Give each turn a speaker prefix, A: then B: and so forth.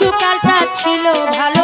A: শিশুকালটা ছিল ভালো।